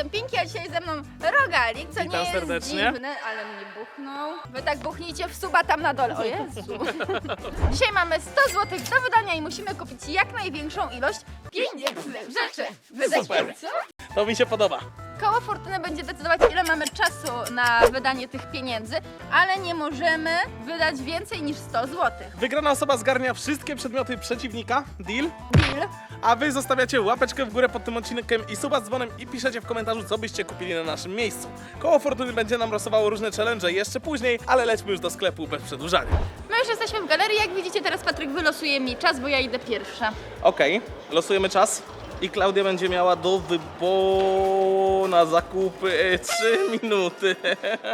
jestem Pinki, a dzisiaj ze mną Rogalik, co Witam nie jest serdecznie. dziwne, ale mnie buchnął. Wy tak buchnijcie w suba tam na dole. O Jezu. dzisiaj mamy 100 zł do wydania i musimy kupić jak największą ilość pieniężnych rzeczy. Wydać Super. co? To mi się podoba. Koło Fortuny będzie decydować, ile mamy czasu na wydanie tych pieniędzy, ale nie możemy wydać więcej niż 100 zł. Wygrana osoba zgarnia wszystkie przedmioty przeciwnika. Deal. Deal? A wy zostawiacie łapeczkę w górę pod tym odcinkiem i suba z dzwonem i piszecie w komentarzu, co byście kupili na naszym miejscu. Koło Fortuny będzie nam losowało różne challenge jeszcze później, ale lećmy już do sklepu bez przedłużania. My już jesteśmy w galerii, jak widzicie teraz Patryk wylosuje mi czas, bo ja idę pierwsza. Okej, losujemy czas. I Klaudia będzie miała do wyboru na zakupy 3 minuty.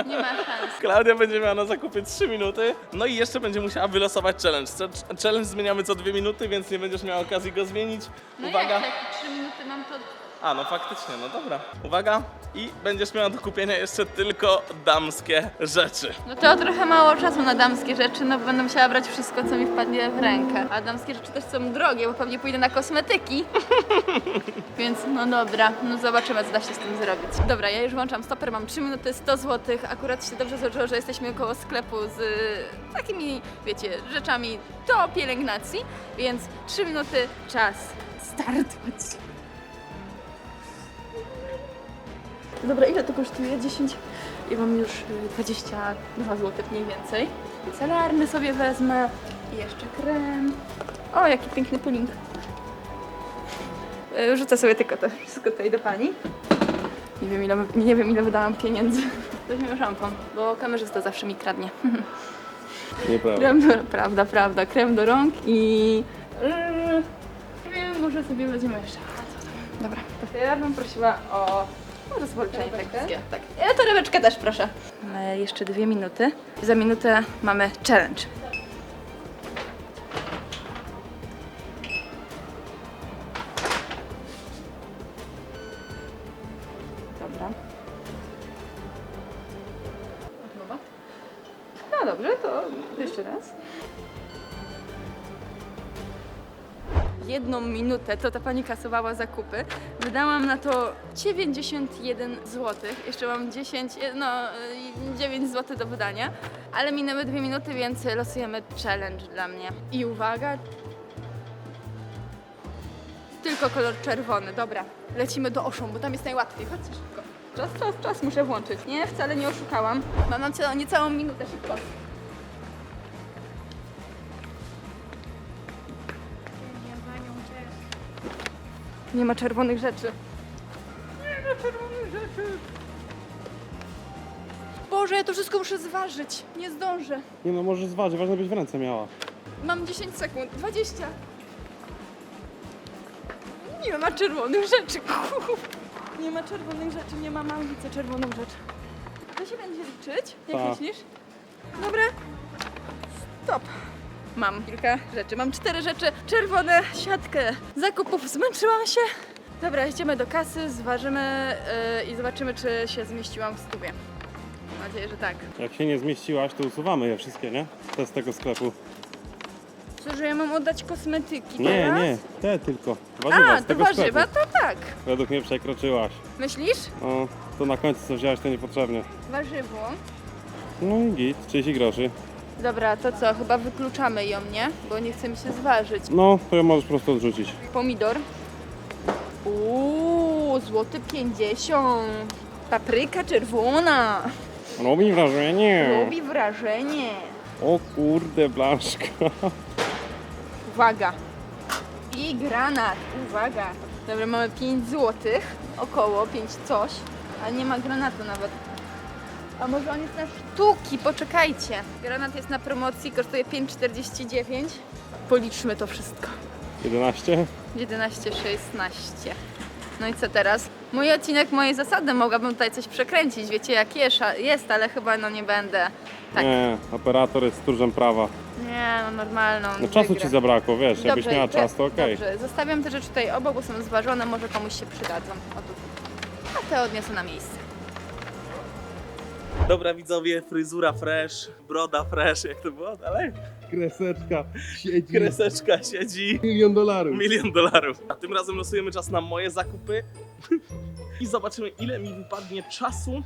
Nie ma szans. Klaudia będzie miała na zakupy 3 minuty. No i jeszcze będzie musiała wylosować challenge. Ch- Challenge zmieniamy co 2 minuty, więc nie będziesz miała okazji go zmienić. No Uwaga. jak takie 3 minuty mam to... A, no faktycznie, no dobra. Uwaga. I będziesz miała do kupienia jeszcze tylko damskie rzeczy. No to trochę mało czasu na damskie rzeczy, no bo będę musiała brać wszystko, co mi wpadnie w rękę. A damskie rzeczy też są drogie, bo pewnie pójdę na kosmetyki. Więc no dobra, no zobaczymy, co da się z tym zrobić. Dobra, ja już włączam stoper, mam 3 minuty, 100 zł. Akurat się dobrze złożyło, że jesteśmy koło sklepu z y, takimi, wiecie, rzeczami do pielęgnacji, więc 3 minuty, czas startować. Dobra, ile to kosztuje? 10 i mam już y, 22 zł mniej więcej. Celarny sobie wezmę i jeszcze krem. O, jaki piękny pudding. Y, Rzucę sobie tylko to wszystko tutaj do pani. Nie wiem ile, nie wiem ile wydałam pieniędzy. Weźmiemy szampon, bo kamerzysta zawsze mi kradnie. Nieprawda. Krem do, prawda, prawda, krem do rąk i... Nie wiem, może sobie weźmiemy jeszcze. Dobra, to ja bym prosiła o rozwolczenie lekkie. Tak. Ja torebeczkę też proszę. Mamy jeszcze dwie minuty. Za minutę mamy challenge. Minutę to ta pani kasowała zakupy. Wydałam na to 91 zł. Jeszcze mam 10, no y, 9 zł do wydania. Ale minęły dwie minuty, więc losujemy challenge dla mnie. I uwaga. Tylko kolor czerwony. Dobra, lecimy do Oszą, bo tam jest najłatwiej. Chodźcie szybko. Czas, czas, czas muszę włączyć. Nie, wcale nie oszukałam. Mam całą, niecałą minutę, szybko. Nie ma czerwonych rzeczy. Nie ma czerwonych rzeczy. Boże, ja to wszystko muszę zważyć. Nie zdążę. Nie no, może zważy, ważne byś w ręce miała. Mam 10 sekund. 20. Nie ma czerwonych rzeczy. Nie ma czerwonych rzeczy. Nie ma małnicy czerwoną rzecz. To się będzie liczyć? Jak Tak. myślisz? Dobra. Stop. Mam kilka rzeczy. Mam cztery rzeczy. Czerwone, siatkę zakupów. Zmęczyłam się. Dobra, idziemy do kasy, zważymy yy, i zobaczymy, czy się zmieściłam w stubie. Mam nadzieję, że tak. Jak się nie zmieściłaś, to usuwamy je wszystkie, nie? Te z tego sklepu. Co, że ja mam oddać kosmetyki Nie, teraz? nie, te tylko. Warzywa A, z to tego warzywa, sklepu. to tak. Według mnie przekroczyłaś. Myślisz? No, to na końcu co wziąłeś, to niepotrzebnie. Warzywo. No i git, 30 groszy. Dobra, to co? Chyba wykluczamy ją, nie? Bo nie chce mi się zważyć. No, to ją możesz po prostu odrzucić. Pomidor. Uuu, złoty 50. Papryka czerwona. Robi wrażenie. Robi wrażenie. O kurde, blaszka. Uwaga. I granat. Uwaga. Dobra, mamy 5 złotych. Około 5 coś. Ale nie ma granatu nawet. A może on jest na sztuki? Poczekajcie. Granat jest na promocji, kosztuje 5,49. Policzmy to wszystko. 11? 11, 16. No i co teraz? Mój odcinek, moje zasady, mogłabym tutaj coś przekręcić, wiecie jak jest, jest ale chyba no nie będę. Tak. Nie, Nie, operator jest stróżem prawa. no normalną. No czasu ci zabrakło, wiesz, jakbyś Dobrze, miała to- czas, to okej. Dobrze, zostawiam te rzeczy tutaj obok, bo są zważone, może komuś się przydadzą. O tu. A te odniosę na miejsce. Dobra widzowie, fryzura fresh, broda fresh, jak to było dalej? Kreseczka siedzi. Kreseczka siedzi. Milion dolarów. Milion dolarów. A tym razem losujemy czas na moje zakupy i zobaczymy ile mi wypadnie czasu.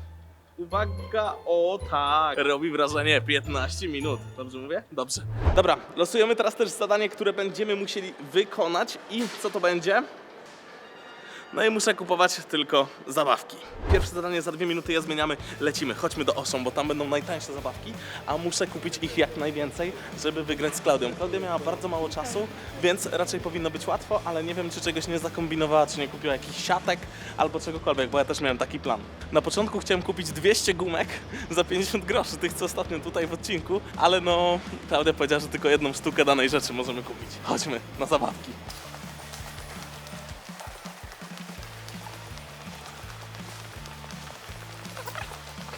Uwaga, o tak, robi wrażenie 15 minut. Dobrze mówię? Dobrze. Dobra, losujemy teraz też zadanie, które będziemy musieli wykonać i co to będzie? No i muszę kupować tylko zabawki. Pierwsze zadanie za dwie minuty je zmieniamy, lecimy. Chodźmy do Oszą, bo tam będą najtańsze zabawki, a muszę kupić ich jak najwięcej, żeby wygrać z Klaudią. Klaudia miała bardzo mało czasu, więc raczej powinno być łatwo, ale nie wiem, czy czegoś nie zakombinowała, czy nie kupiła jakichś siatek albo czegokolwiek, bo ja też miałem taki plan. Na początku chciałem kupić 200 gumek za 50 groszy, tych co ostatnio tutaj w odcinku, ale no, Klaudia powiedziała, że tylko jedną sztukę danej rzeczy możemy kupić. Chodźmy na zabawki.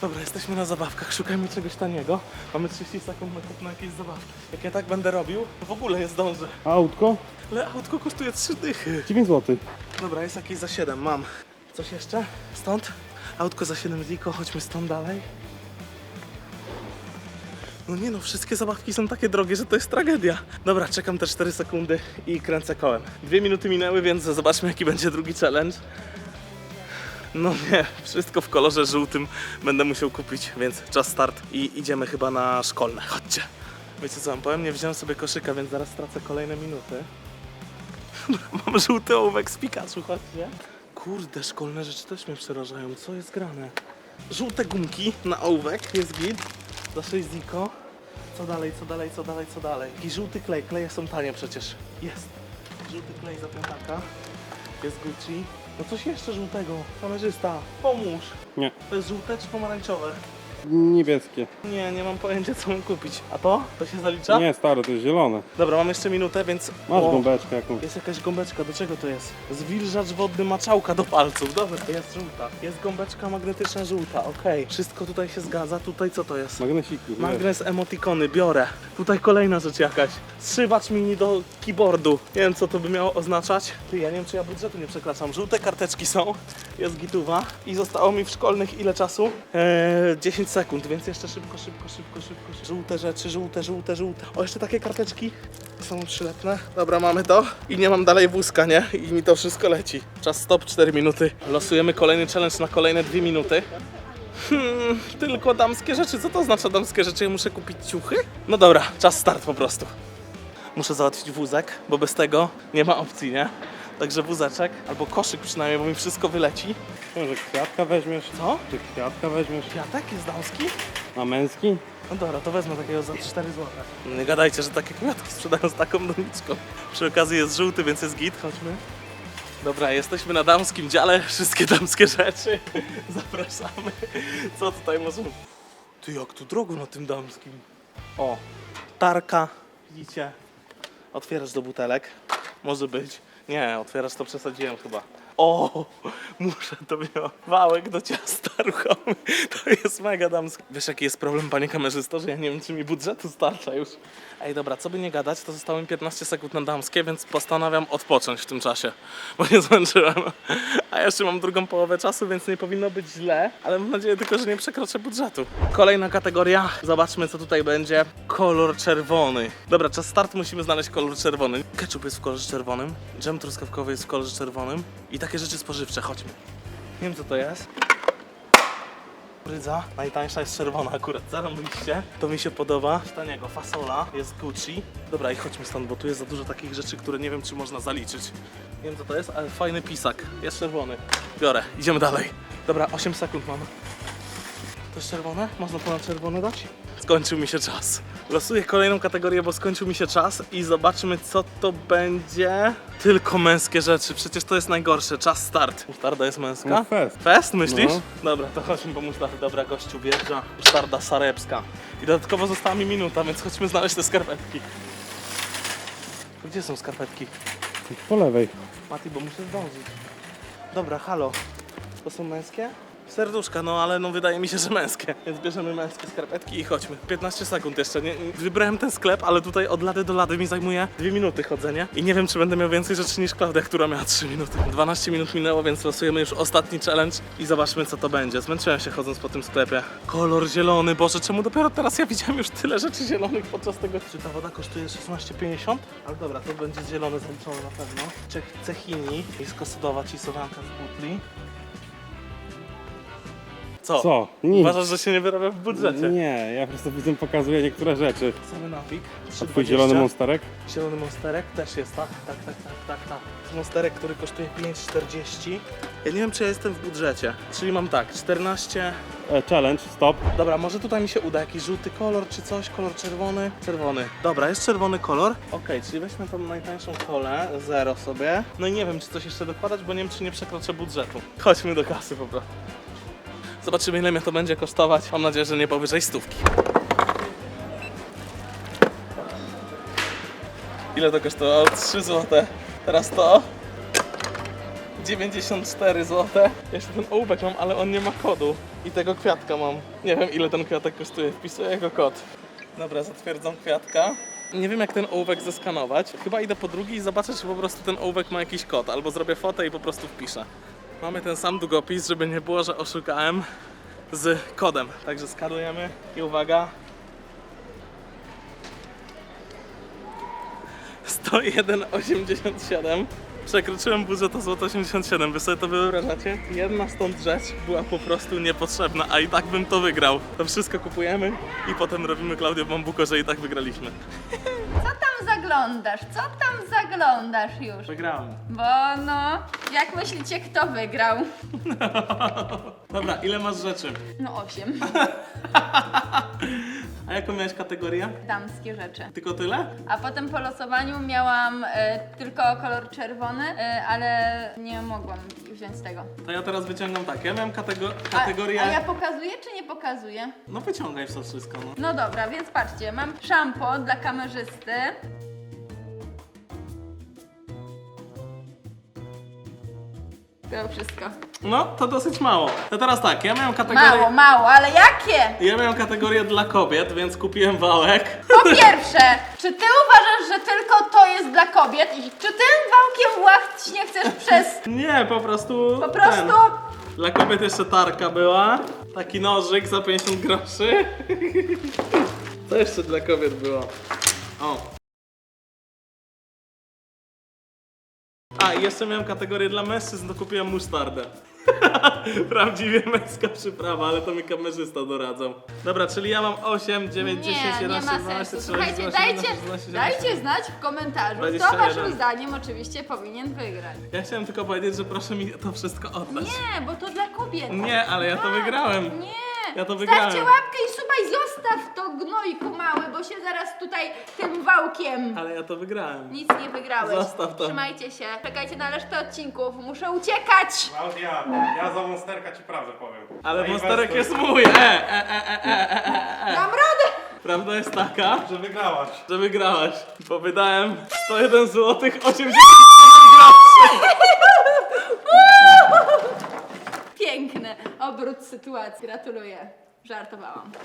Dobra, jesteśmy na zabawkach, szukajmy czegoś taniego. Mamy 30 sekund na kup na jakieś zabawki. Jak ja tak będę robił, to w ogóle nie zdążę. Autko? Ale autko kosztuje 3 dychy. 9 zł. Dobra, jest jakieś za 7, mam. Coś jeszcze? Stąd? Autko za 7 ziko, chodźmy stąd dalej. No nie no, wszystkie zabawki są takie drogie, że to jest tragedia. Dobra, czekam te 4 sekundy i kręcę kołem. Dwie minuty minęły, więc zobaczmy jaki będzie drugi challenge. No nie, wszystko w kolorze żółtym będę musiał kupić, więc czas start i idziemy chyba na szkolne. Chodźcie. Wiecie co wam powiem? Nie wziąłem sobie koszyka, więc zaraz stracę kolejne minuty. Mam żółty ołówek z Pikachu, chodźcie. Kurde, szkolne rzeczy też mnie przerażają. Co jest grane? Żółte gumki na ołówek, jest git. Za 6 ziko. Co dalej, co dalej, co dalej, co dalej? I żółty klej, kleje są tanie przecież. Jest. Żółty klej za piątaka. Jest Gucci. No coś jeszcze żółtego. Kamerzysta, pomóż. Nie. To jest żółte czy pomarańczowe? Niebieskie. Nie, nie mam pojęcia co mam kupić. A to? To się zalicza? Nie, stary, to jest zielone. Dobra, mam jeszcze minutę, więc... Masz O, gąbeczkę jakąś. Jest jakaś gąbeczka, do czego to jest? Zwilżacz wodny maczałka do palców. Dobra, jest żółta. Jest gąbeczka magnetyczna żółta, okej. Wszystko tutaj się zgadza. Tutaj co to jest? Magnesiki. Magnes emotikony, biorę. Tutaj kolejna rzecz jakaś. Strzywacz mini do keyboardu. Nie wiem co to by miało oznaczać. Ty, ja nie wiem czy ja budżetu nie przekraczam. Żółte karteczki są, jest gituwa i zostało mi w szkolnych ile czasu? Eee, 10 sekund, więc jeszcze szybko, szybko, szybko, szybko. Żółte rzeczy, żółte, żółte, żółte. O, jeszcze takie karteczki są przylepne. Dobra, mamy to i nie mam dalej wózka, nie? I mi to wszystko leci. Czas stop, 4 minuty. Losujemy kolejny challenge na kolejne 2 minuty. Hmm, tylko damskie rzeczy. Co to oznacza damskie rzeczy? Ja muszę kupić ciuchy? No dobra, czas start po prostu. Muszę załatwić wózek, bo bez tego nie ma opcji, nie? Także wózeczek, albo koszyk przynajmniej, bo mi wszystko wyleci. Może kwiatka weźmiesz? Co? Czy kwiatka weźmiesz? Kwiatek jest damski? A męski? No dobra, to wezmę takiego za 4 zł. Nie gadajcie, że takie kwiatki sprzedają z taką doniczką. Przy okazji jest żółty, więc jest git, chodźmy. Dobra, jesteśmy na damskim dziale, wszystkie damskie rzeczy. Zapraszamy. Co tutaj możemy... Ty, jak tu drogo na tym damskim. O, tarka, widzicie? Otwierasz do butelek, może być. Nie, otwierasz to przesadziłem chyba. O, muszę to. Wałek do ciasta ruchomy. To jest mega damskie. Wiesz jaki jest problem, panie kamerzysto, że ja nie wiem czy mi budżetu starcza już. Ej dobra, co by nie gadać, to zostało mi 15 sekund na damskie, więc postanawiam odpocząć w tym czasie, bo nie zmęczyłem. A jeszcze mam drugą połowę czasu, więc nie powinno być źle, ale mam nadzieję tylko, że nie przekroczę budżetu. Kolejna kategoria, zobaczmy co tutaj będzie. Kolor czerwony. Dobra, czas start musimy znaleźć kolor czerwony. Ketchup jest w kolorze czerwonym, dżem truskawkowy jest w kolorze czerwonym i takie rzeczy spożywcze, chodźmy. Nie wiem co to jest. Brydza, najtańsza jest czerwona akurat, zarobiliście. To mi się podoba. Taniego fasola, jest Gucci. Dobra i chodźmy stąd, bo tu jest za dużo takich rzeczy, które nie wiem czy można zaliczyć. Nie wiem co to jest, ale fajny pisak. Jest czerwony. Biorę, idziemy dalej. Dobra, 8 sekund mam. To jest czerwone? Można ponad czerwone dać? Skończył mi się czas. Losuję kolejną kategorię, bo skończył mi się czas i zobaczymy co to będzie. Tylko męskie rzeczy, przecież to jest najgorsze. Czas start. Musztarda jest męska? No fest. Fest, myślisz? No. Dobra, to chodźmy po musztardę. Dobra, gościu wjeżdża. Musztarda sarepska. I dodatkowo została mi minuta, więc chodźmy znaleźć te skarpetki. Gdzie są skarpetki? Po lewej. Mati, bo muszę zdążyć. Dobra, halo. To są męskie? Serduszka, no ale no wydaje mi się, że męskie. Więc bierzemy męskie skarpetki i chodźmy. 15 sekund jeszcze. Nie, wybrałem ten sklep, ale tutaj od lady do lady mi zajmuje 2 minuty chodzenia. I nie wiem, czy będę miał więcej rzeczy niż Klaudia, która miała 3 minuty. 12 minut minęło, więc losujemy już ostatni challenge i zobaczmy, co to będzie. Zmęczyłem się chodząc po tym sklepie. Kolor zielony, Boże, czemu dopiero teraz ja widziałem już tyle rzeczy zielonych podczas tego? Czy ta woda kosztuje 16,50? Ale dobra, to będzie zielony zaliczony na pewno. Czech Cechini, nisko sodowa cisowanka z butli. Co? Co? Nic. Uważasz, że się nie wyrabia w budżecie? Nie, ja po prostu widzę pokazuję niektóre rzeczy. Cały napik. A twój zielony monsterek? Zielony monsterek też jest, tak? Tak, tak, tak, tak, tak. Monsterek, który kosztuje 5,40. Ja nie wiem, czy ja jestem w budżecie. Czyli mam tak, 14... E, challenge, stop. Dobra, może tutaj mi się uda jakiś żółty kolor czy coś, kolor czerwony. Czerwony. Dobra, jest czerwony kolor. Okej, czyli weźmy tą najtańszą kolę, zero sobie. No i nie wiem, czy coś jeszcze dokładać, bo nie wiem, czy nie przekroczę budżetu. Chodźmy do kasy po prostu. Zobaczymy, ile mnie to będzie kosztować. Mam nadzieję, że nie powyżej stówki. Ile to kosztowało? 3 zł. Teraz to. 94 zł. Jeszcze ten ołówek mam, ale on nie ma kodu. I tego kwiatka mam. Nie wiem ile ten kwiatek kosztuje. Wpisuję jego kod. Dobra, zatwierdzam kwiatka. Nie wiem jak ten ołówek zeskanować. Chyba idę po drugi i zobaczę, czy po prostu ten ołówek ma jakiś kod. Albo zrobię fotę i po prostu wpiszę. Mamy ten sam długopis, żeby nie było, że oszukałem z kodem. Także skanujemy i uwaga. 101,87. Przekroczyłem budżet o złoto 87. Wy sobie to wyobrażacie? Jedna stąd rzecz była po prostu niepotrzebna, a i tak bym to wygrał. To wszystko kupujemy i potem robimy Klaudię Bambuko, że i tak wygraliśmy. Co tam zaglądasz? Co tam zaglądasz już? Wygrałem. Bo no, jak myślicie, kto wygrał? Dobra, ile masz rzeczy? No osiem. A jaką miałeś kategorię? Damskie rzeczy. Tylko tyle? A potem po losowaniu miałam e, tylko kolor czerwony, e, ale nie mogłam wziąć tego. To ja teraz wyciągam tak. Ja miałem katego- A, kategorię... a ja pokazuję czy nie pokazuję? No wyciągaj to wszystko, no. No dobra, więc patrzcie, mam szampo dla kamerzysty. To wszystko. No, to dosyć mało. To teraz tak, ja miałem kategorię... Mało, mało, ale jakie? Ja miałem kategorię dla kobiet, więc kupiłem wałek. Po pierwsze, czy ty uważasz, że tylko to jest dla kobiet? I czy tym wałkiem właśnie chcesz przez... Nie, po prostu. Po prostu... Ten. Dla kobiet jeszcze tarka była. Taki nożyk za 50 groszy. Co jeszcze dla kobiet było? O. A, i jeszcze miałem kategorię dla mężczyzn, to kupiłem musztardę. Prawdziwie męska przyprawa, ale to mi kamerzysta doradzał. Dobra, czyli ja mam 8, 9, 10, Nie, nie 11, ma 12, sensu. 13, Słuchajcie, 14, dajcie, 15, 16, dajcie znać w komentarzu, kto 21. waszym zdaniem oczywiście powinien wygrać. Ja chciałem tylko powiedzieć, że proszę mi to wszystko oddać. Nie, bo to dla kobiet. Nie, ale ja to Tak, wygrałem. Nie. Ja to Stawcie wygrałem. łapkę i suba i zostaw to gnojku mały, bo się zaraz tutaj tym wałkiem. Ale ja to wygrałem. Nic nie wygrałeś. Zostaw to. Trzymajcie się. Czekajcie na resztę odcinków. Muszę uciekać. Klaudia, ja za monsterka ci prawdę powiem. Ale monsterek jest mój! E, e, e, e, e, e, e. Dam radę. Prawda jest taka, Że wygrałaś. że wygrałaś, bo wydałem 101 zł 87 groszy. Piękny obrót sytuacji. Gratuluję. Żartowałam.